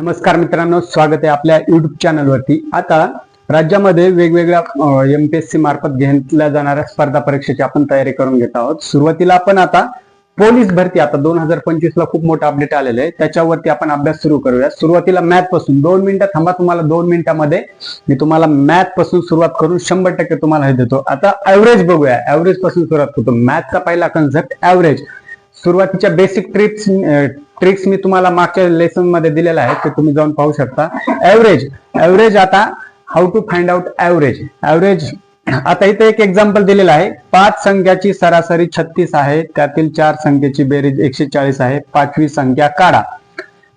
नमस्कार मित्रांनो स्वागत आहे आपल्या युट्यूब चॅनलवरती आता राज्यामध्ये वेगवेगळ्या एम पी एस सी मार्फत घेतल्या जाणाऱ्या स्पर्धा परीक्षेची आपण तयारी करून घेत आहोत. सुरुवातीला आपण आता पोलीस भरती आता दोन हजार पंचवीस ला खूप मोठं अपडेट आलेलं आहे. त्याच्यावरती आपण अभ्यास सुरू करूया. सुरुवातीला मॅथपासून. दोन मिनिटं थांबा तुम्हाला दोन मिनिटांमध्ये मी तुम्हाला मॅथपासून सुरुवात करून शंभर टक्के तुम्हाला हे देतो. आता ऍव्हरेज बघूया. ऍव्हरेजपासून सुरुवात करतो. मॅथचा पहिला कन्सेप्ट ऍव्हरेज सुरुवातीच्या बेसिक ट्रिक्स ट्रिक्स मी तुम्हाला मागच्या लेसनमध्ये दिलेला आहे ते तुम्ही जाऊन पाहू शकता. ऍव्हरेज ऍव्हरेज आता how to find out average average आता इथे एक एक्झाम्पल दिलेलं आहे. पाच संख्याची सरासरी छत्तीस आहे त्यातील चार संख्येची बेरीज एकशे चाळीस आहे पाचवी संख्या काढा.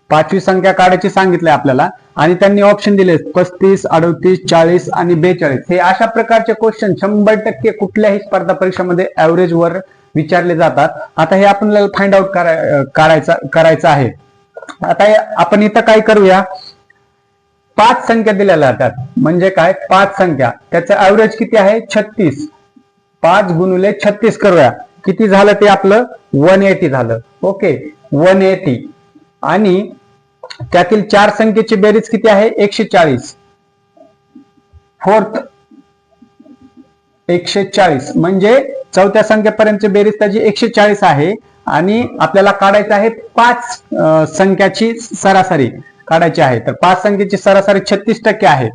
पाचवी संख्या काढायची सांगितले आपल्याला आणि त्यांनी ऑप्शन दिले पस्तीस अडतीस चाळीस आणि बेचाळीस. हे अशा प्रकारचे क्वेश्चन शंभर टक्के कुठल्याही स्पर्धा परीक्षेमध्ये ऍव्हरेज वर विचारले जातात. आता हे आपल्याला फाइंड आउट करायचा करायचं आहे. आता आपण इथं काय करूया? पाच संख्या दिल्या जातात. म्हणजे काय? पाच संख्या. त्याचं ऍव्हरेज किती आहे? छत्तीस. पाच गुणुले छत्तीस करूया. किती झालं ते आपलं? वन एटी झालं. ओके. वन एटी आणि त्यातील चार संख्येची बेरीज किती आहे? एकशे चाळीस फोर्थ एकशे चाळीस म्हणजे चौथ्या संख्येपर्यंतची बेरीज त्याची एकशे चाळीस आहे. आणि आपल्याला काढायचं आहे पाच संख्याची सरासरी काढायची आहे. तर पाच संख्येची सरासरी छत्तीस टक्के आहे.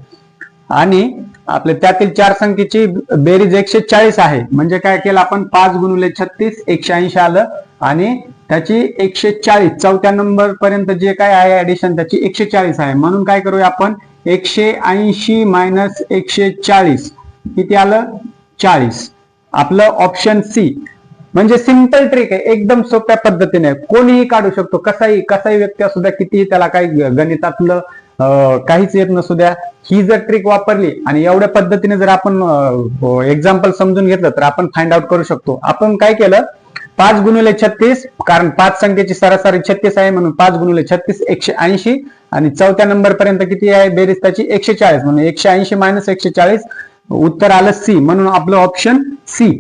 आणि आपले त्यातील चार संख्येची बेरीज एकशे चाळीस आहे. म्हणजे काय केलं आपण? पाच गुणुले छत्तीस एकशे ऐंशी आलं. आणि त्याची एकशे चाळीस चौथ्या नंबर पर्यंत जे काय आहे ऍडिशन त्याची एकशे चाळीस आहे. म्हणून काय करूया आपण? एकशे ऐंशी मायनस एकशे चाळीस. किती आलं? चाळीस. आपलं ऑप्शन सी म्हणजे सिंपल ट्रिक आहे एकदम सोप्या पद्धतीने. कोणीही काढू शकतो. कसाही कसाही व्यक्ती असू द्या कितीही त्याला काही गणितातलं काहीच येत नसू द्या. ही जर ट्रिक वापरली आणि एवढ्या पद्धतीने जर आपण एक्झाम्पल हो, समजून घेतलं तर आपण फाइंड आउट करू शकतो. आपण काय केलं? पाच गुणुले छत्तीस कारण पाच संख्येची सरासरी छत्तीस आहे म्हणून पाच गुणुले छत्तीस एकशे ऐंशी. आणि चौथ्या नंबर पर्यंत किती आहे? बेरीज त्याची एकशे चाळीस. म्हणून एकशे ऐंशी मायनस एकशे चाळीस उत्तर आलं सी म्हणून आपलं ऑप्शन सी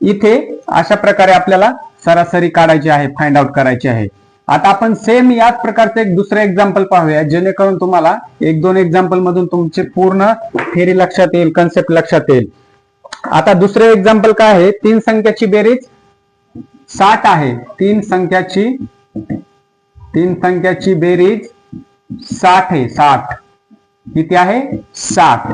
इथे अशा प्रकारे आपल्याला सरासरी काढायची आहे फाइंड आउट करायची आहे. आता आपण सेम याच प्रकारचं एक दुसरं एक्झाम्पल पाहूया जेणेकरून तुम्हाला एक दोन एक्झाम्पल मधून तुमचे पूर्ण थेरी लक्षात येईल कन्सेप्ट लक्षात येईल. आता दुसरं एक्झाम्पल काय आहे? तीन संख्याची बेरीज साठ आहे. तीन संख्याची तीन संख्याची बेरीज साठ आहे. साठ. किती आहे? साठ.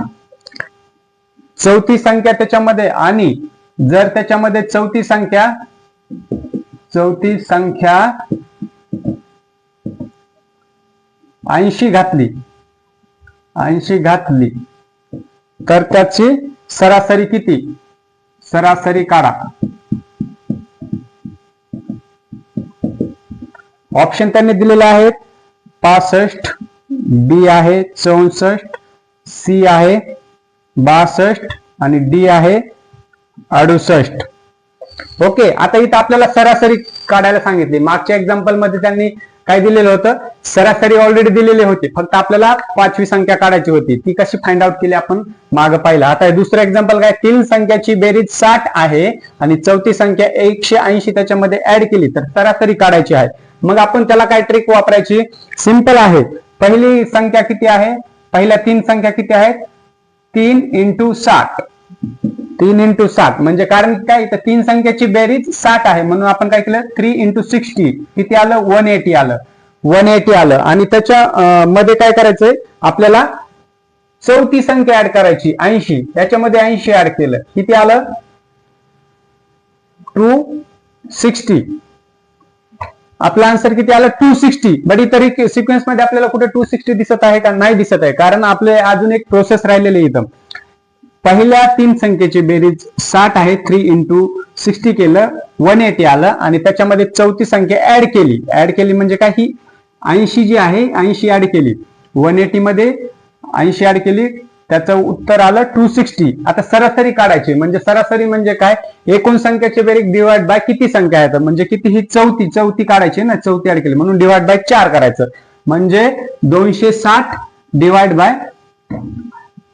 चौथी संख्या त्याच्यामध्ये आणि जर त्याच्यामध्ये चौथी संख्या चौथी संख्या ऐंशी घातली ऐंशी घातली तर त्याची सरासरी किती? सरासरी काढा. ऑप्शन त्यांनी दिलेले आहेत पासष्ट बी आहे चौसष्ट सी आहे बासष्ट आणि डी आहे अडुसष्ट. ओके आता इथं आपल्याला सरासरी काढायला सांगितली. मागच्या एक्झाम्पलमध्ये त्यांनी काय दिलेलं होतं? सरासरी ऑलरेडी दिलेली होती. फक्त आपल्याला पाचवी संख्या काढायची होती. ती कशी फाइंड आउट केली आपण? माग पाहिलं. आता दुसरं एक्झाम्पल काय? तीन संख्याची बेरीज साठ आहे आणि चौथी संख्या एकशे ऐंशी त्याच्यामध्ये ऍड केली. तर सरासरी काढायची आहे. मग आपण त्याला काय ट्रिक वापरायची? सिंपल आहे. पहिली संख्या किती आहे? पहिल्या तीन संख्या किती आहेत? तीन इंटू साठ तीन इंटू साठ म्हणजे कारण काय तर तीन संख्येची बेरीज साठ आहे. म्हणून आपण काय केलं? थ्री इंटू सिक्स्टी किती आलं? वन एटी आलं. वन एटी आलं. आणि त्याच्या मध्ये काय करायचंय? आपल्याला चौथी संख्या ऍड करायची. ऐंशी. त्याच्यामध्ये ऐंशी ऍड केलं. किती आलं? टू सिक्स्टी आपला आन्सर किती आला? टू सिक्स्टी बट तरी सिक्वेन्समध्ये आपल्याला कुठे टू सिक्स्टी दिसत आहे का नाही दिसत आहे? कारण आपले अजून एक प्रोसेस राहिलेली इथं. पहिल्या तीन संख्येची बेरीज साठ आहे. थ्री इंटू सिक्स्टी केलं वन एटी आलं आणि त्याच्यामध्ये चौथी संख्या ऍड केली. ऍड केली म्हणजे काय? ही ऐंशी जी आहे ऐंशी ऍड केली. वन एटी मध्ये ऐंशी ऍड केली. त्याचं उत्तर आलं टू सिक्स्टी आता सरासरी काढायची. म्हणजे सरासरी म्हणजे काय? एकूण संख्याचे बेरीक डिवाइड बाय किती संख्या आहेत? म्हणजे किती ही चौथी चौथी काढायची ना चौथी ऍड म्हणून डिवाइड बाय चार करायचं. म्हणजे दोनशे साठ डिवाइड बाय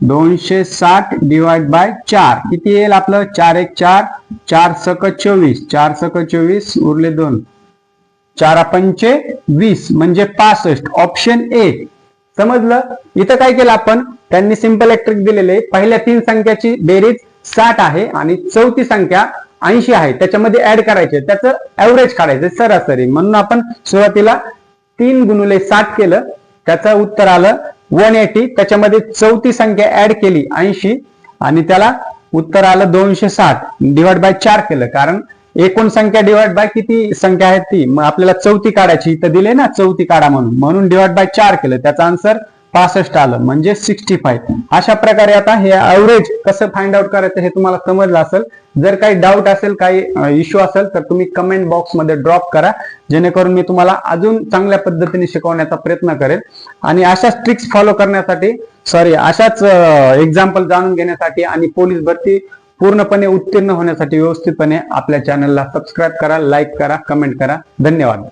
दोनशे साठ डिवाइड बाय चार. किती येईल आपलं? चार एक चार. चार सक चोवीस. चार सक चोवीस उरले दोन. चार पंचे वीस. म्हणजे पासष्ट. ऑप्शन ए समजलं? इथं काय केलं आपण? त्यांनी सिंपल इलेक्ट्रिक दिलेले पहिल्या तीन संख्याची बेरीज साठ आहे आणि चौथी संख्या ऐंशी आहे. त्याच्यामध्ये ऍड करायचे. त्याचं ऍव्हरेज काढायचं. सरासरी. म्हणून आपण सुरुवातीला तीन गुणुले साठ केलं. त्याचं उत्तर आलं वन एटी त्याच्यामध्ये चौथी संख्या ऍड केली ऐंशी. आणि त्याला उत्तर आलं दोनशे साठ. डिवाइड बाय चार केलं. कारण एकूण संख्या डिवाइड बाय किती संख्या आहे ती? मग आपल्याला चौथी काढायची इथं दिले ना? चौथी काढा म्हणून. म्हणून डिवाइड बाय चार केलं. त्याचा आन्सर पासष्ट आलं म्हणजे सिक्स्टी फाईव्ह अशा प्रकारे आता हे ॲव्हरेज कसं फाइंड आउट करायचं हे तुम्हाला समजलं असेल. जर काही डाऊट असेल काही इश्यू असेल तर तुम्ही कमेंट बॉक्समध्ये ड्रॉप करा. जेणेकरून मी तुम्हाला अजून चांगल्या पद्धतीने शिकवण्याचा प्रयत्न करेल आणि अशाच ट्रिक्स फॉलो करण्यासाठी सॉरी अशाच एक्झाम्पल जाणून घेण्यासाठी आणि पोलीस भरती पूर्णपणे उत्तीर्ण होण्यासाठी व्यवस्थितपणे आपल्या चॅनलला सबस्क्राईब करा लाईक करा कमेंट करा. धन्यवाद.